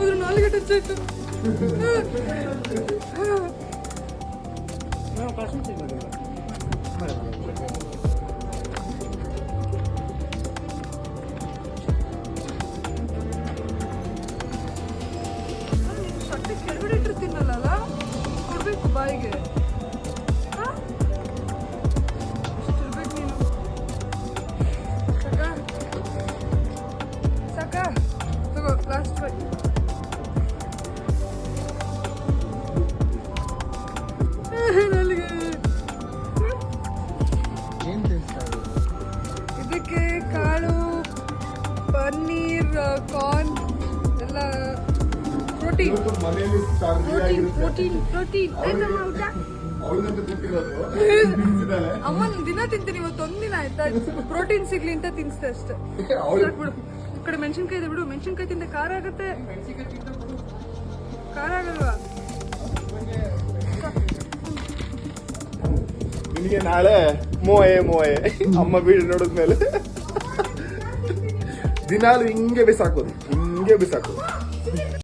ஒரு நாலு கட்ட சேர்த்து நான் பசங்க ಕೊಡ್ಬೇಕು ಬಾಯಿಗೆ ಹಾ? ಇಷ್ಟಿರ್ಬೇಕು ನೀನು ಸಾಕಾ ಸಾಕಾ ತಗೋ ಲಾಸ್ಟ್ ಬೈ ನನಗೆ ಏನ್ ತಿನ್ಸ್ತಾ ಇರೋದು? ಇದಕ್ಕೆ ಪ್ರೋಟೀನ್ ಪ್ರೋಟೀನ್ ಪ್ರೋಟೀನ್ ಪ್ರೋಟೀನ್ ಆಯ್ತಮ್ಮ ಊಟ. ಅಮ್ಮನ್ ದಿನ ತಿಂತೀನಿ ಇವತ್ತು ಒಂದಿನ ಆಯ್ತಾ? ಪ್ರೋಟೀನ್ ಸಿಗ್ಲಿ ಅಂತ ತಿನ್ಸ್ತೆ ಅಷ್ಟೇ. ಬಿಡು. ಈ ಕಡೆ ಮೆಣಸಿನ್ಕಾಯಿ ಇದೆ ಬಿಡು. ಮೆಣಸಿನ್ಕಾಯಿ ತಿಂದ ಖಾರ ಆಗತ್ತೆ. ಖಾರ ಆಗಲ್ವಾ? ನಿನಗೆ ನಾಳೆ ಮೋಯೆ ಮೋಯೆ. ಅಮ್ಮ ಬೀಡು ನೋಡಿದ್ಮೇಲೆ ದಿನಾಲು ಹಿಂಗೆ ಬಿಸಾಕೋದು. ಹಿಂಗೆ ಬಿಸಾಕೋದು.